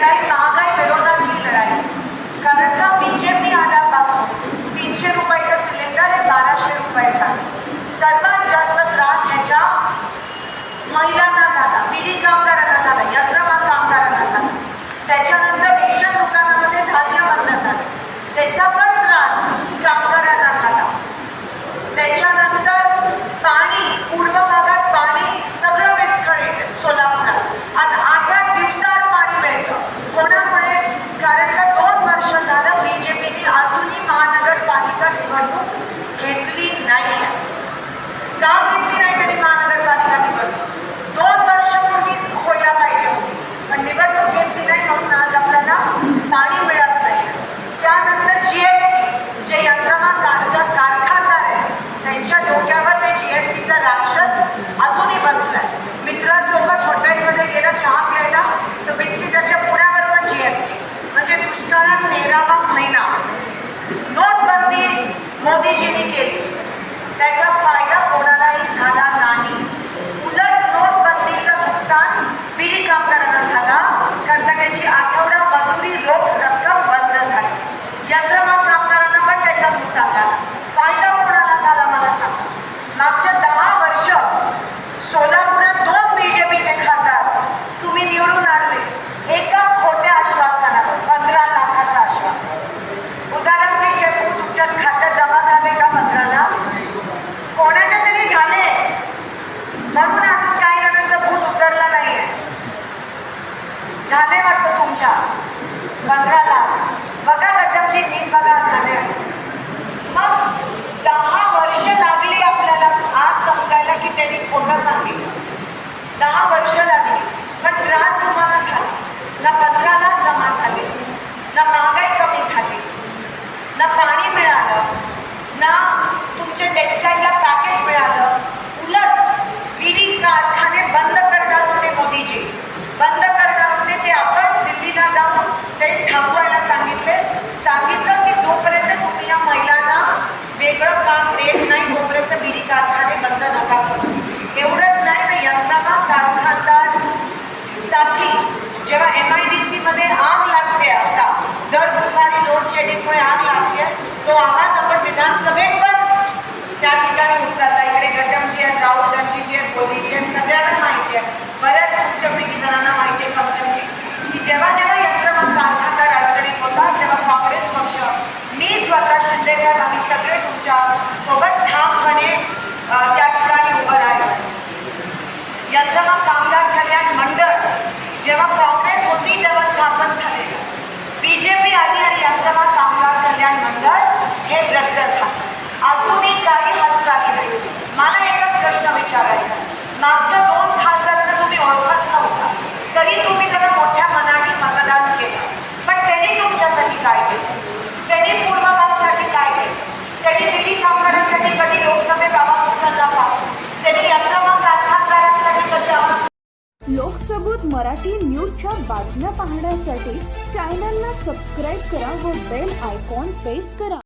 Garay काम करत असताना कर्तव्याची आठवडा मजुरी रोख रक्कम बंद झाली. यंत्रमाग कामगारांना पण त्याच्या नुकसान झालं मुळे आग लागली आहे तो आवाज मागच्या दोन खासदारांना तुम्ही ओळखत नव्हता. तरी तुम्ही मोठ्या मनाने मतदान केलं. पण त्यांनी तुमच्यासाठी काय केलं? त्यांनी काय केलं? त्यांनी दिली कामगारांसाठी कधी लोकसभेत आवाज उचलला का? त्यांनी यंत्रमा कारखानदारांसाठी कधी आवाज मराठी न्यूजच्या बातम्या पाहण्यासाठी चॅनलला सबस्क्राईब करा व बेल आयकॉन प्रेस करा.